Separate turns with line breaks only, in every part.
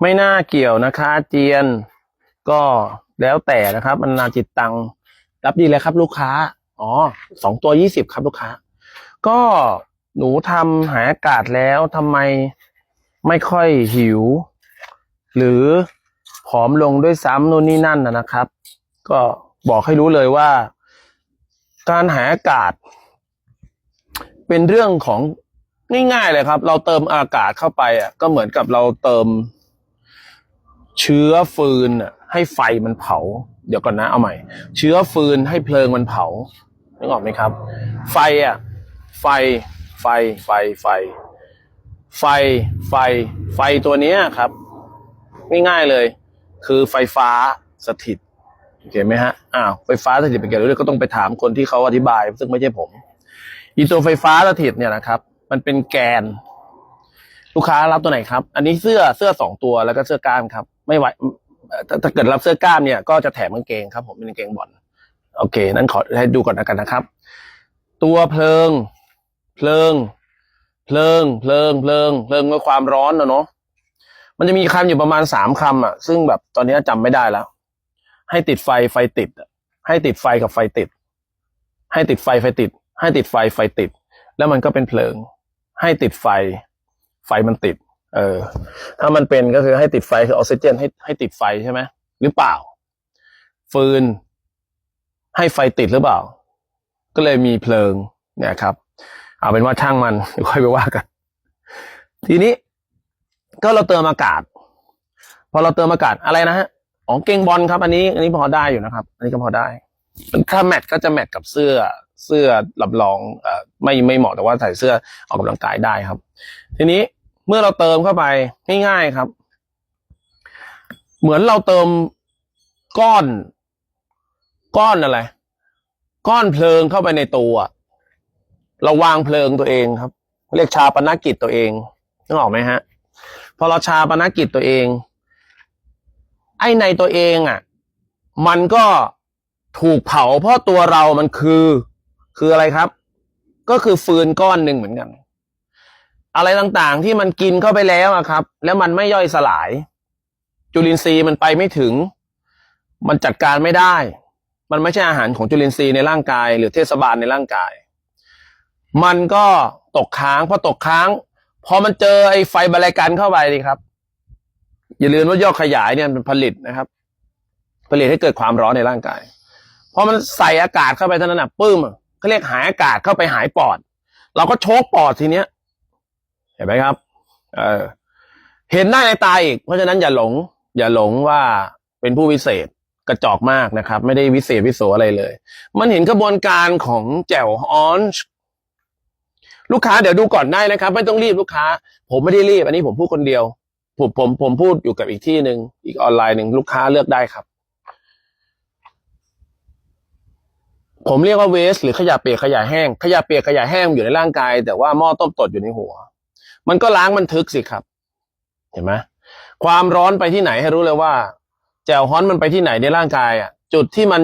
ไม่น่าเกี่ยวนะคะเจียน ก็แล้วแต่นะครับ มันนาจิตตังรับดีเลยครับ ลูกค้า อ๋อสองตัวยี่สิบครับลูกค้า ก็หนูทำหายอากาศแล้วทำไมไม่ค่อยหิว หรือผอมลงด้วยซ้ำนู่นนี่นั่นนะนะครับ ก็บอกให้รู้เลยว่า การหายอากาศ เป็นเรื่องของง่ายๆเลยครับ เราเติมอากาศเข้าไปอะก็เหมือนกับเราเติม เชื้อฟืนอะให้ไฟมันเผา เดี๋ยวก่อนนะเอาใหม่ เชื้อฟืนให้เพลิงมันเผานึกออกไหมครับ ไฟอะไฟไฟไฟไฟ ไฟไฟ ไฟตัวนี้ครับ ง่ายๆเลย คือไฟฟ้าสถิตโอเคไหมฮะอ้าวไฟฟ้าสถิตเป็นเกี่ยวกับเรื่องก็ต้องไปถามคนที่เขาอธิบาย ซึ่งไม่ใช่ผมอีตัวไฟฟ้าสถิตเนี่ยนะครับ มันเป็นแกน ลูกค้ารับตัวไหนครับ อันนี้เสื้อเสื้อสองตัวแล้วก็เสื้อกล้ามครับ ไม่ไหวถ้าถ้าเกิดรับเสื้อกล้ามเนี่ยก็จะแถมกางเกงครับ ผมเป็นกางเกงบอลโอเค นั้นขอให้ดูก่อนแล้วกันนะครับ ตัวเพลิง เพลิง เพลิง เพลิง เพลิง เพลิงก็ความร้อนเนาะมันจะมีคำอยู่ประมาณสามคำอะ ซึ่งแบบตอนนี้จำไม่ได้แล้ว ให้ติดไฟไฟติด ให้ติดไฟกับไฟติด ให้ติดไฟไฟติด ให้ติดไฟไฟติด แล้วมันก็เป็นเพลิง ให้ติดไฟ ไฟมันติด เออ ถ้ามันเป็นก็คือให้ติดไฟคือออกซิเจนให้ให้ติดไฟใช่ไหมหรือเปล่า ฟืน ให้ไฟติดหรือเปล่า ก็เลยมีเพลิงเนี่ยครับ เอาเป็นว่าช่างมันค่อยไปว่ากัน ทีนี้ก็เราเติมอากาศ พอเราเติมอากาศอะไรนะฮะอ๋อเก่งบอลครับ อันนี้ อันนี้พอได้อยู่นะครับ อันนี้ก็พอได้ ถ้าแมทก็จะแมทกับเสื้อเสื้อรับรองเอ่อไม่ไม่เหมาะแต่ว่าใส่เสื้อออกกำลังกายได้ครับ ทีนี้ เมื่อเราเติมเข้าไปง่ายๆครับ เหมือนเราเติมก้อน ก้อนอะไร ก้อนเพลิงเข้าไปในตัว เราวางเพลิงตัวเองครับ เรียกชาปนกิจตัวเองนึกออกไหมฮะพอเราชาปนกิจตัวเอง ไอ้ในตัวเองอะ มันก็ถูกเผาเพราะตัวเรามันคือ คืออะไรครับ ก็คือฟืนก้อนหนึ่งเหมือนกัน อะไรต่างๆที่มันกินเข้าไปแล้วอะครับ แล้วมันไม่ย่อยสลาย จุลินทรีย์มันไปไม่ถึง มันจัดการไม่ได้ มันไม่ใช่อาหารของจุลินทรีย์ในร่างกาย หรือเทศบาลในร่างกาย มันก็ตกค้างพอตกค้างพอมันเจอไอ้ไฟบาลกันเข้าไปดีครับ อย่าลืมว่ายอดขยายเนี่ยมันผลิตนะครับ ผลิตให้เกิดความร้อนในร่างกายพอมันใส่อากาศเข้าไปเท่านั้นน่ะปื้มเขาเรียกหายอากาศเข้าไปหายปอด เราก็โชกปอดทีเนี้ย เห็นไหมครับ เออเห็นได้ในตาอีก เพราะฉะนั้นอย่าหลง อย่าหลงว่าเป็นผู้วิเศษกระจอกมากนะครับ ไม่ได้วิเศษวิโสอะไรเลย มันเห็นกระบวนการของแจ่วออนช์ลูกค้าเดี๋ยวดูก่อนได้นะครับ ไม่ต้องรีบลูกค้า ผมไม่ได้รีบ อันนี้ผมพูดคนเดียว ผมผมผมพูดอยู่กับอีกที่หนึ่งอีกออนไลน์หนึ่งลูกค้าเลือกได้ครับ ผมเรียกว่าเวส หรือขยะเปียกขยะแห้ง ขยะเปียกขยะแห้งอยู่ในร่างกาย แต่ว่าหม้อต้มตดอยู่ในหัว มันก็ล้างมันทึกสิครับ เห็นไหมความร้อนไปที่ไหนให้รู้เลยว่าแจวฮ้อนมันไปที่ไหนในร่างกายอะ จุดที่มัน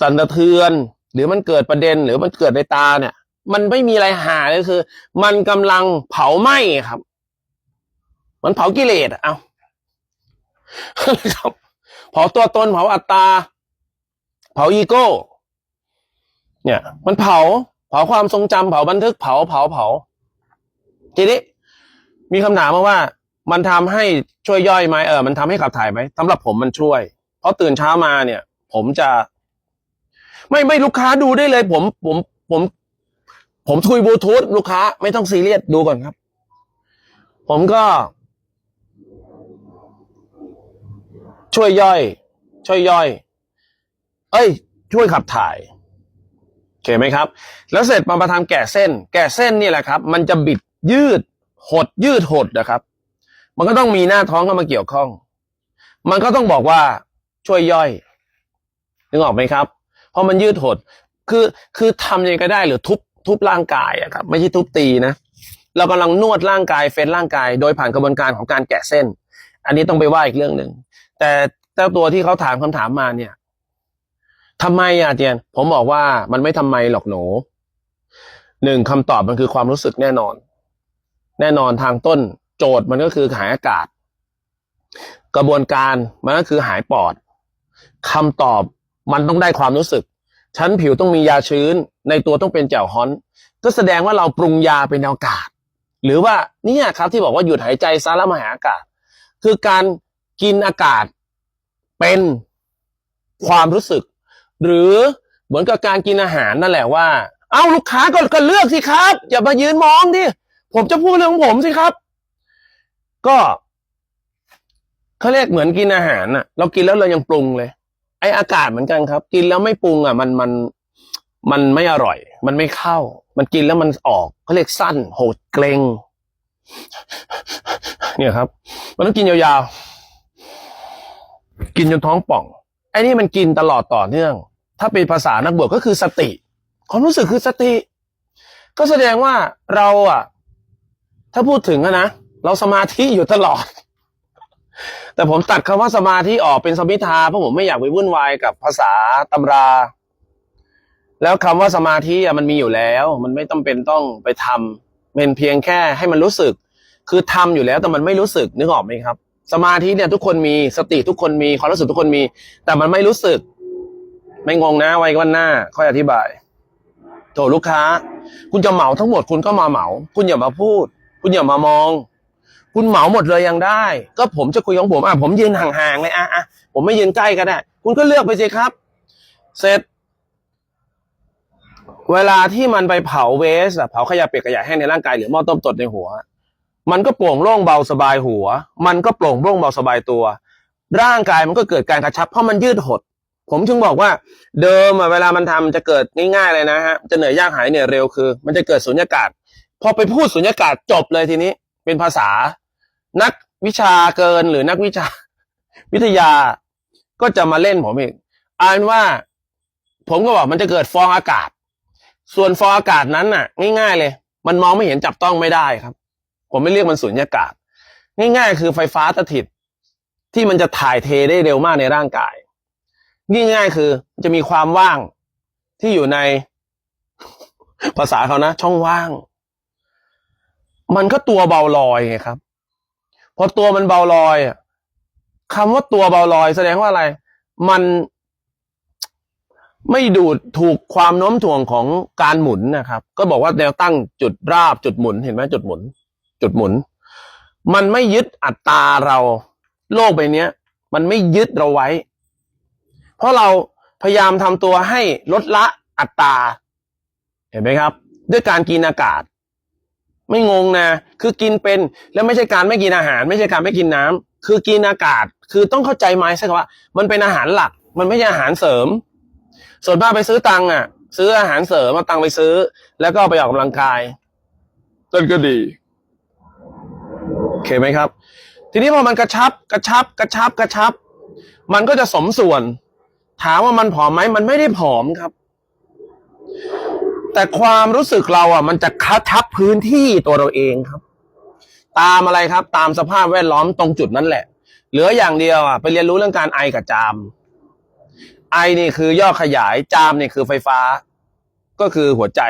สั่นสะเทือน หรือมันเกิดประเด็นหรือมันเกิดในตาเนี่ย มันไม่มีอะไรหาเลยคือ มันกำลังเผาไหม้ครับ มันเผากิเลสเอาครับเผาตัวตนเผาอัตตา เผาอีโก้ เนี่ย มันเผา เผาความทรงจำเผาบันทึกเผาเผาเผา ทีนี้มีคำถามมาว่า มันทำให้ช่วยย่อยไหมเออมันทำให้ขับถ่ายไหมสำหรับผมมันช่วย เพราะตื่นเช้ามาเนี่ย ผมจะ ไม่ไม่ลูกค้าดูได้เลย ผมผมผม ผมทุยบลูทูธลูกค้า ไม่ต้องซีเรียสดูก่อนครับ ผมก็ ช่วยย่อย ช่วยย่อย เอ้ย ช่วยขับถ่ายโอเคไหมครับ แล้วเสร็จมาประทำแกะเส้น แกะเส้นนี่แหละครับ มันจะบิด ยืดหดยืดหดนะครับ มันก็ต้องมีหน้าท้องเข้ามาเกี่ยวข้อง มันก็ต้องบอกว่าช่วยย่อยนึกออกไหมครับ เพราะมันยืดหด คือคือทำยังไงก็ได้หรือทุบทุบร่างกายอะครับ ไม่ใช่ทุบตีนะเรากำลังนวดร่างกายเฟ้นร่างกาย โดยผ่านกระบวนการของการแกะเส้น อันนี้ต้องไปว่าอีกเรื่องหนึ่งแต่เจ้าตัวที่เขาถามคำถามมาเนี่ยทำไมอะเจียน ผมบอกว่ามันไม่ทำไมหรอกหนูหนึ่งคำตอบมันคือความรู้สึกแน่นอน แน่นอนทางต้นโจทย์มันก็คือหายอากาศ กระบวนการมันก็คือหายปอดคำตอบมันต้องได้ความรู้สึก ชั้นผิวต้องมียาชื้น ในตัวต้องเป็นแจ่วฮ้อน ก็แสดงว่าเราปรุงยาเป็นอากาศ หรือว่าเนี่ยครับที่บอกว่าหยุดหายใจซะแล้วมาหาอากาศ คือการกินอากาศเป็นความรู้สึก หรือเหมือนกับการกินอาหารนั่นแหละว่า เอาลูกค้าก็ก็เลือกสิครับ อย่ามายืนมองดิ ผมจะพูดเรื่องของผมสิครับ ก็เขาเรียกเหมือนกินอาหารน่ะ เรากินแล้วเรายังปรุงเลย ไออากาศเหมือนกันครับ กินแล้วไม่ปรุงอะ มันมันมันไม่อร่อย มันไม่เข้า มันกินแล้วมันออกเขาเรียกสั้น โหดเกรงเนี่ยครับ มันต้องกินยาวๆ กินจนท้องป่อง ไอ้นี่มันกินตลอดต่อเนื่อง ถ้าเป็นภาษานักบวชก็คือสติ ความรู้สึกคือสติ ก็แสดงว่าเราอะ ถ้าพูดถึงนะ เราสมาธิอยู่ตลอด แต่ผมตัดคำว่าสมาธิออกเป็นสมิทาเพราะผมไม่อยากไปวุ่นวายกับภาษาตำรา แล้วคำว่าสมาธิอะมันมีอยู่แล้ว มันไม่ต้องเป็นต้องไปทำเป็นเพียงแค่ให้มันรู้สึก คือทำอยู่แล้วแต่มันไม่รู้สึกนึกออกไหมครับ สมาธิเนี่ยทุกคนมีสติทุกคนมีความรู้สึกทุกคนมี แต่มันไม่รู้สึก ไม่งงนะไว้วันหน้า ค่อยอธิบายโถลูกค้า คุณจะเหมาทั้งหมดคุณก็มาเหมา คุณอย่ามาพูด คุณอย่ามามอง คุณเหมาหมดเลยยังได้ ก็ผมจะคุยของผมอะผมยืนห่างๆเลยอะอะผมไม่ยืนใกล้ก็ได้ คุณก็เลือกไปสิครับ เสร็จ เวลาที่มันไปเผาเวสอะเผาขยะเปียกขยะแห้งในร่างกายหรือหม้อต้มตดในหัว มันก็โปร่งโล่งเบาสบายหัว มันก็โปร่งโล่งเบาสบายตัว ร่างกายมันก็เกิดการกระชับเพราะมันยืดหดผมจึงบอกว่าเดิมอะเวลามันทำจะเกิดง่ายๆเลยนะฮะจะเหนื่อยยากหายเหนื่อยเร็วคือ มันจะเกิดสุญญากาศ พอไปพูดสุญญากาศจบเลยทีนี้ เป็นภาษา นักวิชาเกินหรือนักวิชา วิทยาก็จะมาเล่นผมอีกอ่านว่า ผมก็บอกมันจะเกิดฟองอากาศ ส่วนฟองอากาศนั้นน่ะ ง่าย ๆ เลย มันมองไม่เห็นจับต้องไม่ได้ครับ ผมไม่เรียกมันสุญญากาศ ง่าย ๆ คือไฟฟ้าสถิต ที่มันจะถ่ายเทได้เร็วมากในร่างกายง่ายๆคือจะมีความว่างที่อยู่ในภาษาเขานะ ช่องว่าง มันก็ตัวเบาลอยไงครับพอตัวมันเบาลอยคำว่าตัวเบาลอย แสดงว่าอะไร มันไม่ดูดถูกความโน้มถ่วงของการหมุนนะครับ ก็บอกว่าแนวตั้งจุดราบจุดหมุนเห็นไหมจุดหมุน จุดหมุน มันไม่ยึดอัตราเรา โลกใบเนี้ย มันไม่ยึดเราไว้ เพราะเราพยายามทำตัวให้ลดละอัตราเห็นไหมครับ ด้วยการกินอากาศ ไม่งงนะ คือกินเป็นแล้วไม่ใช่การไม่กินอาหาร ไม่ใช่การไม่กินน้ำคือกินอากาศ คือต้องเข้าใจไหมใช่ไหมว่า มันเป็นอาหารหลัก มันไม่ใช่อาหารเสริม ส่วนมากไปซื้อตังค์อะ ซื้ออาหารเสริมมาตังค์ไปซื้อ แล้วก็ไปออกกำลังกายต้นก็ดีโอเคไหมครับ ทีนี้พอมันกระชับกระชับกระชับกระชับ มันก็จะสมส่วน ถามว่ามันผอมไหมมันไม่ได้ผอมครับ แต่ความรู้สึกเราอะ มันจะคัดทับพื้นที่ตัวเราเองครับ ตามอะไรครับ ตามสภาพแวดล้อมตรงจุดนั้นแหละ เหลืออย่างเดียวอะไปเรียนรู้เรื่องการไอกับจาม ไอนี่คือย่อขยายจามนี่คือไฟฟ้า ก็คือหัวใจ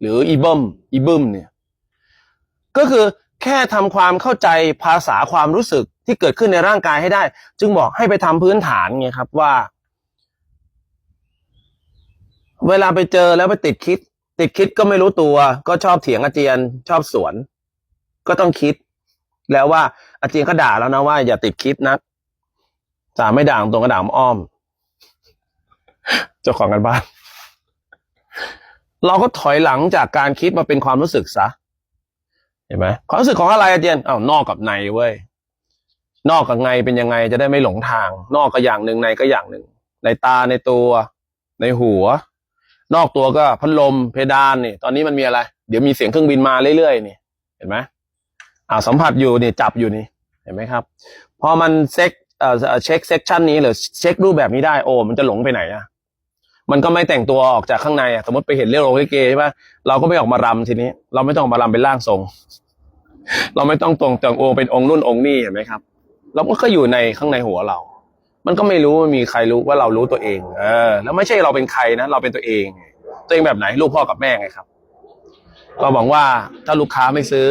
หรืออีเบิมอีบึมเนี่ย ก็คือแค่ทำความเข้าใจภาษาความรู้สึกที่เกิดขึ้นในร่างกายให้ได้ จึงบอกให้ไปทำพื้นฐานไงครับว่า เวลาไปเจอแล้วไปติดคิด ติดคิดก็ไม่รู้ตัว ก็ชอบเถียงอาเจียน ชอบสวน ก็ต้องคิด แล้วว่าอาเจียนก็ด่าแล้วนะว่าอย่าติดคิดนะสาไม่ด่างตรงกระด่ามอ้อมเจ้าของกันบ้าน เราก็ถอยหลังจากการคิดมาเป็นความรู้สึกซะเห็นไหมความรู้สึกของอะไรอาเจียนเอ้านอกกับในเว้ยนอกกับในเป็นยังไงจะได้ไม่หลงทาง นอกก็อย่างหนึ่งในก็อย่างหนึ่ง ในตาในตัว ในหัว นอกตัวก็พัดลมเพดานนี่ตอนนี้มันมีอะไร เดี๋ยวมีเสียงเครื่องบินมาเรื่อยๆนี่ เห็นไหมอ่าสัมผัสอยู่นี่จับอยู่นี่ เห็นไหมครับ พอมันเซ็กเอ่อเช็คเซกชันนี้หรือเช็ครูปแบบนี้ได้โอ้มันจะหลงไปไหนอะมันก็ไม่แต่งตัวออกจากข้างในอะสมมติไปเห็นเรื่องโรเกใช่ปะเราก็ไม่ออกมารำทีนี้ เราไม่ต้องมารำเป็นร่างทรง เราไม่ต้องตรงแต่งองค์เป็นองค์นู่นองค์นี่เห็นไหมครับ เราก็อยู่ในข้างในหัวเรา มันก็ไม่รู้มันมีใครรู้ว่าเรารู้ตัวเอง เออ แล้วไม่ใช่เราเป็นใครนะเราเป็นตัวเอง ตัวเองแบบไหนลูกพ่อกับแม่ไงครับ ก็หวังว่าถ้าลูกค้าไม่ซื้อ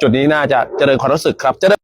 จุดนี้น่าจะเจริญความรู้สึกครับเจริญ